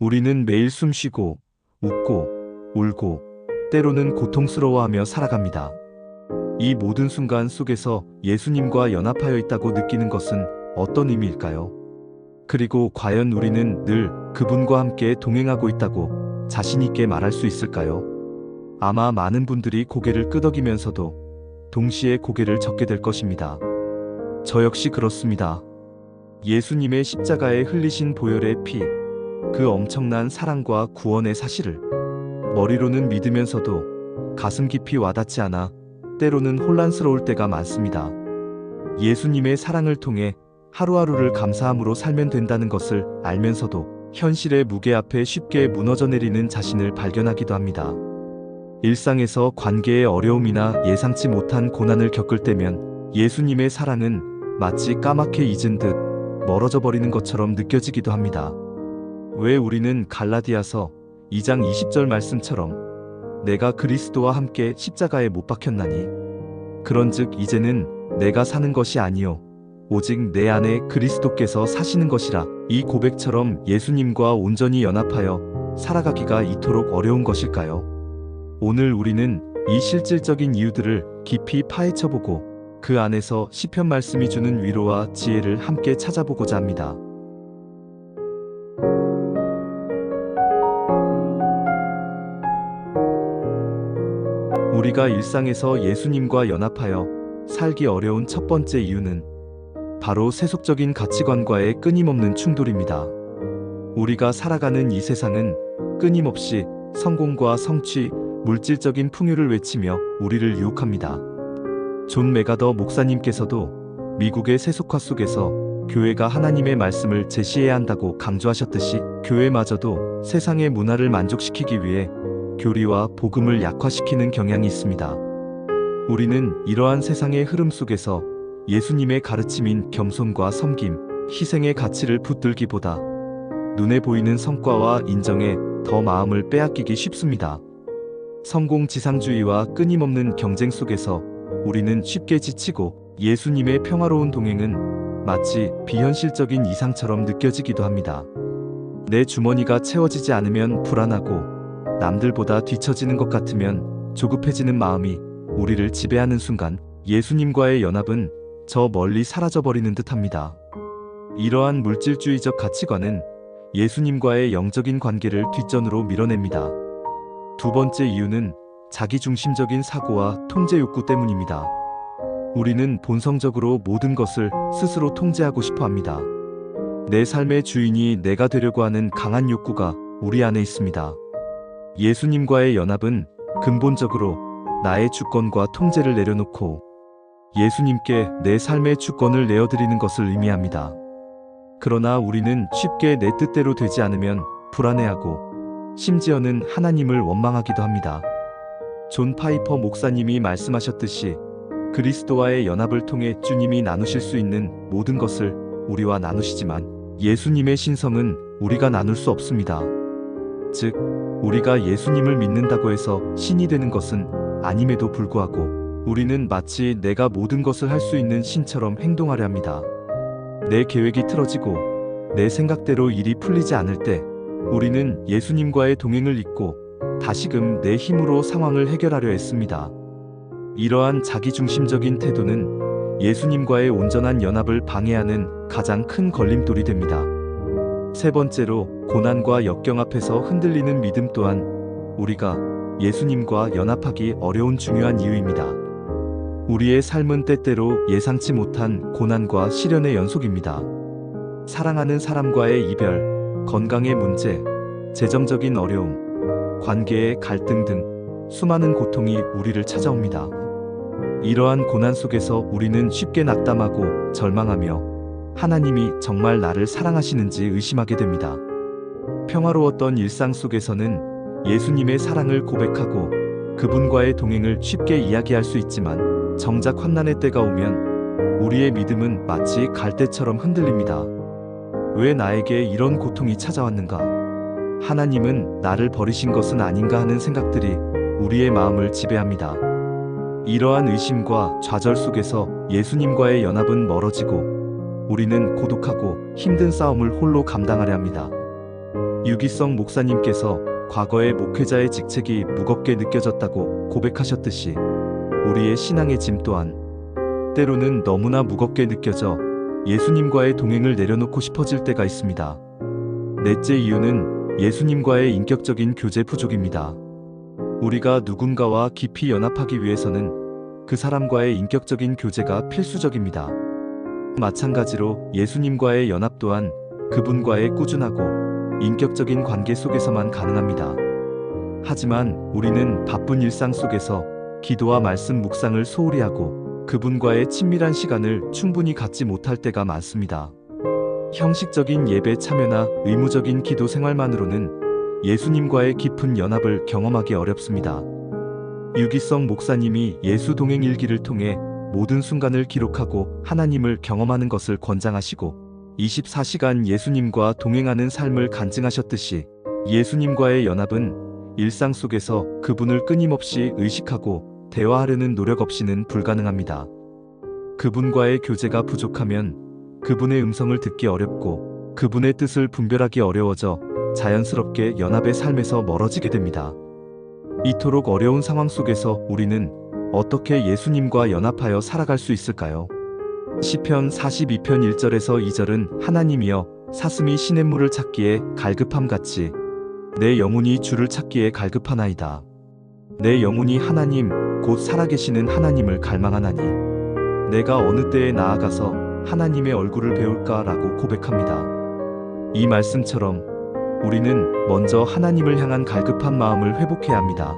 우리는 매일 숨쉬고, 웃고, 울고, 때로는 고통스러워하며 살아갑니다. 이 모든 순간 속에서 예수님과 연합하여 있다고 느끼는 것은 어떤 의미일까요? 그리고 과연 우리는 늘 그분과 함께 동행하고 있다고 자신있게 말할 수 있을까요? 아마 많은 분들이 고개를 끄덕이면서도 동시에 고개를 젓게 될 것입니다. 저 역시 그렇습니다. 예수님의 십자가에 흘리신 보혈의 피, 그 엄청난 사랑과 구원의 사실을 머리로는 믿으면서도 가슴 깊이 와닿지 않아 때로는 혼란스러울 때가 많습니다. 예수님의 사랑을 통해 하루하루를 감사함으로 살면 된다는 것을 알면서도 현실의 무게 앞에 쉽게 무너져 내리는 자신을 발견하기도 합니다. 일상에서 관계의 어려움이나 예상치 못한 고난을 겪을 때면 예수님의 사랑은 마치 까맣게 잊은 듯 멀어져 버리는 것처럼 느껴지기도 합니다. 왜 우리는 갈라디아서 2장 20절 말씀처럼 내가 그리스도와 함께 십자가에 못 박혔나니 그런즉 이제는 내가 사는 것이 아니요 오직 내 안에 그리스도께서 사시는 것이라 이 고백처럼 예수님과 온전히 연합하여 살아가기가 이토록 어려운 것일까요? 오늘 우리는 이 실질적인 이유들을 깊이 파헤쳐 보고 그 안에서 시편 말씀이 주는 위로와 지혜를 함께 찾아보고자 합니다. 우리가 일상에서 예수님과 연합하여 살기 어려운 첫 번째 이유는 바로 세속적인 가치관과의 끊임없는 충돌입니다. 우리가 살아가는 이 세상은 끊임없이 성공과 성취, 물질적인 풍요를 외치며 우리를 유혹합니다. 존 메가더 목사님께서도 미국의 세속화 속에서 교회가 하나님의 말씀을 제시해야 한다고 강조하셨듯이 교회마저도 세상의 문화를 만족시키기 위해 교리와 복음을 약화시키는 경향이 있습니다. 우리는 이러한 세상의 흐름 속에서 예수님의 가르침인 겸손과 섬김, 희생의 가치를 붙들기보다 눈에 보이는 성과와 인정에 더 마음을 빼앗기기 쉽습니다. 성공 지상주의와 끊임없는 경쟁 속에서 우리는 쉽게 지치고 예수님의 평화로운 동행은 마치 비현실적인 이상처럼 느껴지기도 합니다. 내 주머니가 채워지지 않으면 불안하고 남들보다 뒤처지는 것 같으면 조급해지는 마음이 우리를 지배하는 순간 예수님과의 연합은 저 멀리 사라져버리는 듯 합니다. 이러한 물질주의적 가치관은 예수님과의 영적인 관계를 뒷전으로 밀어냅니다. 두 번째 이유는 자기중심적인 사고와 통제 욕구 때문입니다. 우리는 본성적으로 모든 것을 스스로 통제하고 싶어 합니다. 내 삶의 주인이 내가 되려고 하는 강한 욕구가 우리 안에 있습니다. 예수님과의 연합은 근본적으로 나의 주권과 통제를 내려놓고 예수님께 내 삶의 주권을 내어드리는 것을 의미합니다. 그러나 우리는 쉽게 내 뜻대로 되지 않으면 불안해하고 심지어는 하나님을 원망하기도 합니다. 존 파이퍼 목사님이 말씀하셨듯이 그리스도와의 연합을 통해 주님이 나누실 수 있는 모든 것을 우리와 나누시지만 예수님의 신성은 우리가 나눌 수 없습니다. 즉, 우리가 예수님을 믿는다고 해서 신이 되는 것은 아님에도 불구하고 우리는 마치 내가 모든 것을 할 수 있는 신처럼 행동하려 합니다. 내 계획이 틀어지고 내 생각대로 일이 풀리지 않을 때 우리는 예수님과의 동행을 잊고 다시금 내 힘으로 상황을 해결하려 했습니다. 이러한 자기중심적인 태도는 예수님과의 온전한 연합을 방해하는 가장 큰 걸림돌이 됩니다. 세 번째로 고난과 역경 앞에서 흔들리는 믿음 또한 우리가 예수님과 연합하기 어려운 중요한 이유입니다. 우리의 삶은 때때로 예상치 못한 고난과 시련의 연속입니다. 사랑하는 사람과의 이별, 건강의 문제, 재정적인 어려움, 관계의 갈등 등 수많은 고통이 우리를 찾아옵니다. 이러한 고난 속에서 우리는 쉽게 낙담하고 절망하며 하나님이 정말 나를 사랑하시는지 의심하게 됩니다. 평화로웠던 일상 속에서는 예수님의 사랑을 고백하고 그분과의 동행을 쉽게 이야기할 수 있지만 정작 환난의 때가 오면 우리의 믿음은 마치 갈대처럼 흔들립니다. 왜 나에게 이런 고통이 찾아왔는가? 하나님은 나를 버리신 것은 아닌가 하는 생각들이 우리의 마음을 지배합니다. 이러한 의심과 좌절 속에서 예수님과의 연합은 멀어지고 우리는 고독하고 힘든 싸움을 홀로 감당하려 합니다. 유기성 목사님께서 과거의 목회자의 직책이 무겁게 느껴졌다고 고백하셨듯이 우리의 신앙의 짐 또한 때로는 너무나 무겁게 느껴져 예수님과의 동행을 내려놓고 싶어질 때가 있습니다. 넷째 이유는 예수님과의 인격적인 교제 부족입니다. 우리가 누군가와 깊이 연합하기 위해서는 그 사람과의 인격적인 교제가 필수적입니다. 마찬가지로 예수님과의 연합 또한 그분과의 꾸준하고 인격적인 관계 속에서만 가능합니다. 하지만 우리는 바쁜 일상 속에서 기도와 말씀 묵상을 소홀히 하고 그분과의 친밀한 시간을 충분히 갖지 못할 때가 많습니다. 형식적인 예배 참여나 의무적인 기도 생활만으로는 예수님과의 깊은 연합을 경험하기 어렵습니다. 유기성 목사님이 예수 동행 일기를 통해 모든 순간을 기록하고 하나님을 경험하는 것을 권장하시고 24시간 예수님과 동행하는 삶을 간증하셨듯이 예수님과의 연합은 일상 속에서 그분을 끊임없이 의식하고 대화하려는 노력 없이는 불가능합니다. 그분과의 교제가 부족하면 그분의 음성을 듣기 어렵고 그분의 뜻을 분별하기 어려워져 자연스럽게 연합의 삶에서 멀어지게 됩니다. 이토록 어려운 상황 속에서 우리는 어떻게 예수님과 연합하여 살아갈 수 있을까요? 시편 42편 1절에서 2절은 하나님이여 사슴이 시냇물을 찾기에 갈급함 같이 내 영혼이 주를 찾기에 갈급하나이다. 내 영혼이 하나님 곧 살아계시는 하나님을 갈망하나니 내가 어느 때에 나아가서 하나님의 얼굴을 배울까라고 고백합니다. 이 말씀처럼 우리는 먼저 하나님을 향한 갈급한 마음을 회복해야 합니다.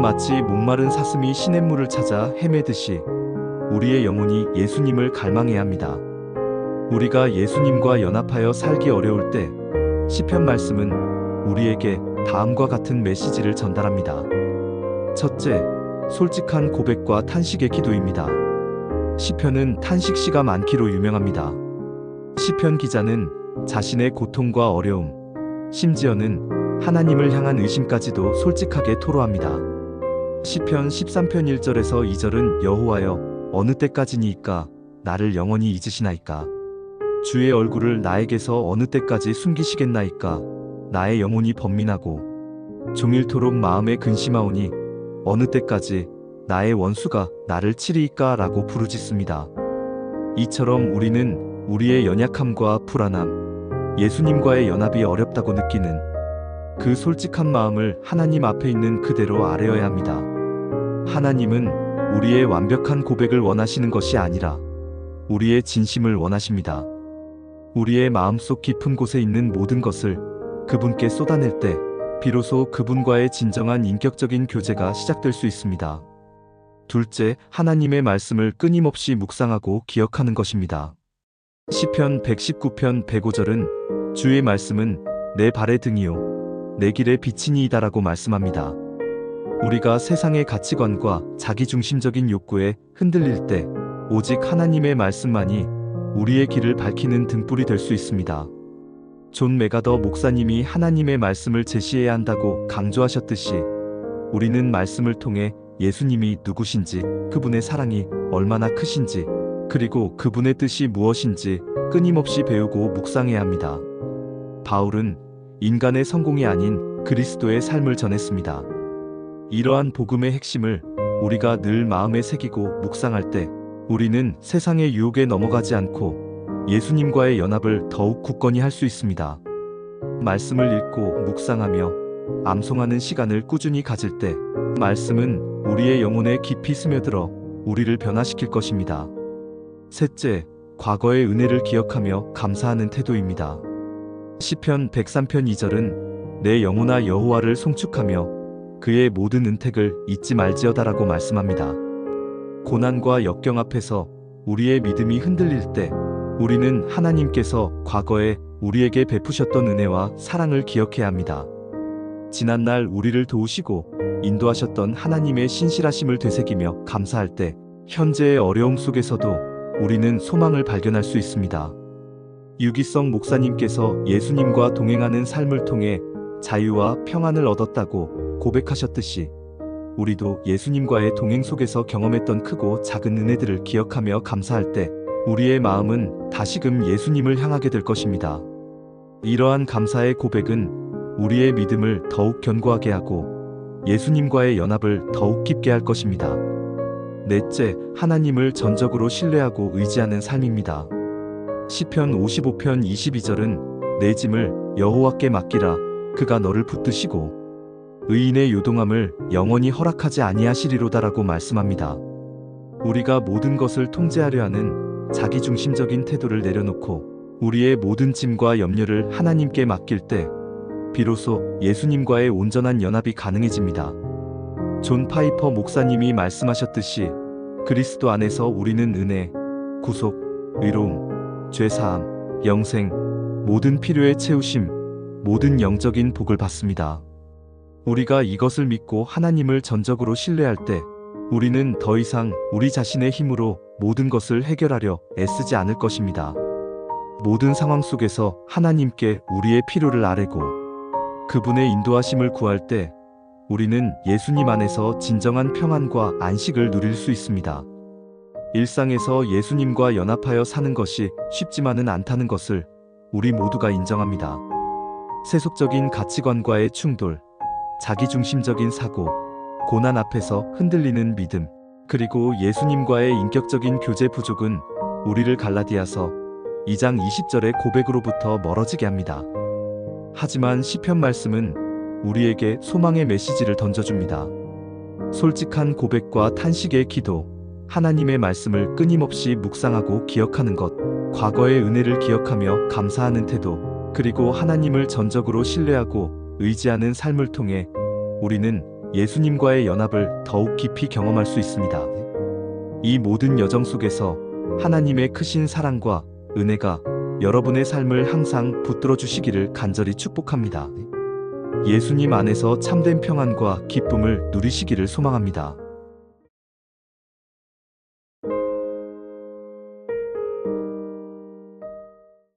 마치 목마른 사슴이 시냇물을 찾아 헤매듯이 우리의 영혼이 예수님을 갈망해야 합니다. 우리가 예수님과 연합하여 살기 어려울 때 시편 말씀은 우리에게 다음과 같은 메시지를 전달합니다. 첫째, 솔직한 고백과 탄식의 기도입니다. 시편은 탄식 시가 많기로 유명합니다. 시편 기자는 자신의 고통과 어려움, 심지어는 하나님을 향한 의심까지도 솔직하게 토로합니다. 시편 13편 1절에서 2절은 여호와여 어느 때까지니이까 나를 영원히 잊으시나이까 주의 얼굴을 나에게서 어느 때까지 숨기시겠나이까 나의 영혼이 번민하고 종일토록 마음에 근심하오니 어느 때까지 나의 원수가 나를 치리이까 라고 부르짖습니다. 이처럼 우리는 우리의 연약함과 불안함, 예수님과의 연합이 어렵다고 느끼는 그 솔직한 마음을 하나님 앞에 있는 그대로 아뢰어야 합니다. 하나님은 우리의 완벽한 고백을 원하시는 것이 아니라 우리의 진심을 원하십니다. 우리의 마음속 깊은 곳에 있는 모든 것을 그분께 쏟아낼 때 비로소 그분과의 진정한 인격적인 교제가 시작될 수 있습니다. 둘째, 하나님의 말씀을 끊임없이 묵상하고 기억하는 것입니다. 시편 119편 105절은 주의 말씀은 내 발의 등이요 내 길의 빛이니이다라고 말씀합니다. 우리가 세상의 가치관과 자기중심적인 욕구에 흔들릴 때 오직 하나님의 말씀만이 우리의 길을 밝히는 등불이 될 수 있습니다. 존 메가더 목사님이 하나님의 말씀을 제시해야 한다고 강조하셨듯이 우리는 말씀을 통해 예수님이 누구신지, 그분의 사랑이 얼마나 크신지, 그리고 그분의 뜻이 무엇인지 끊임없이 배우고 묵상해야 합니다. 바울은 인간의 성공이 아닌 그리스도의 삶을 전했습니다. 이러한 복음의 핵심을 우리가 늘 마음에 새기고 묵상할 때 우리는 세상의 유혹에 넘어가지 않고 예수님과의 연합을 더욱 굳건히 할 수 있습니다. 말씀을 읽고 묵상하며 암송하는 시간을 꾸준히 가질 때 말씀은 우리의 영혼에 깊이 스며들어 우리를 변화시킬 것입니다. 셋째, 과거의 은혜를 기억하며 감사하는 태도입니다. 시편 103편 2절은 내 영혼아 여호와를 송축하며 그의 모든 은택을 잊지 말지어다라고 말씀합니다. 고난과 역경 앞에서 우리의 믿음이 흔들릴 때 우리는 하나님께서 과거에 우리에게 베푸셨던 은혜와 사랑을 기억해야 합니다. 지난날 우리를 도우시고 인도하셨던 하나님의 신실하심을 되새기며 감사할 때 현재의 어려움 속에서도 우리는 소망을 발견할 수 있습니다. 유기성 목사님께서 예수님과 동행하는 삶을 통해 자유와 평안을 얻었다고 고백하셨듯이 우리도 예수님과의 동행 속에서 경험했던 크고 작은 은혜들을 기억하며 감사할 때 우리의 마음은 다시금 예수님을 향하게 될 것입니다. 이러한 감사의 고백은 우리의 믿음을 더욱 견고하게 하고 예수님과의 연합을 더욱 깊게 할 것입니다. 넷째, 하나님을 전적으로 신뢰하고 의지하는 삶입니다. 시편 55편 22절은 내 짐을 여호와께 맡기라 그가 너를 붙드시고 의인의 요동함을 영원히 허락하지 아니하시리로다라고 말씀합니다. 우리가 모든 것을 통제하려 하는 자기중심적인 태도를 내려놓고 우리의 모든 짐과 염려를 하나님께 맡길 때 비로소 예수님과의 온전한 연합이 가능해집니다. 존 파이퍼 목사님이 말씀하셨듯이 그리스도 안에서 우리는 은혜, 구속, 의로움, 죄사함, 영생, 모든 필요의 채우심, 모든 영적인 복을 받습니다. 우리가 이것을 믿고 하나님을 전적으로 신뢰할 때 우리는 더 이상 우리 자신의 힘으로 모든 것을 해결하려 애쓰지 않을 것입니다. 모든 상황 속에서 하나님께 우리의 필요를 아뢰고 그분의 인도하심을 구할 때 우리는 예수님 안에서 진정한 평안과 안식을 누릴 수 있습니다. 일상에서 예수님과 연합하여 사는 것이 쉽지만은 않다는 것을 우리 모두가 인정합니다. 세속적인 가치관과의 충돌, 자기중심적인 사고, 고난 앞에서 흔들리는 믿음, 그리고 예수님과의 인격적인 교제 부족은 우리를 갈라디아서 2장 20절의 고백으로부터 멀어지게 합니다. 하지만 시편 말씀은 우리에게 소망의 메시지를 던져줍니다. 솔직한 고백과 탄식의 기도, 하나님의 말씀을 끊임없이 묵상하고 기억하는 것, 과거의 은혜를 기억하며 감사하는 태도, 그리고 하나님을 전적으로 신뢰하고 의지하는 삶을 통해 우리는 예수님과의 연합을 더욱 깊이 경험할 수 있습니다. 이 모든 여정 속에서 하나님의 크신 사랑과 은혜가 여러분의 삶을 항상 붙들어 주시기를 간절히 축복합니다. 예수님 안에서 참된 평안과 기쁨을 누리시기를 소망합니다.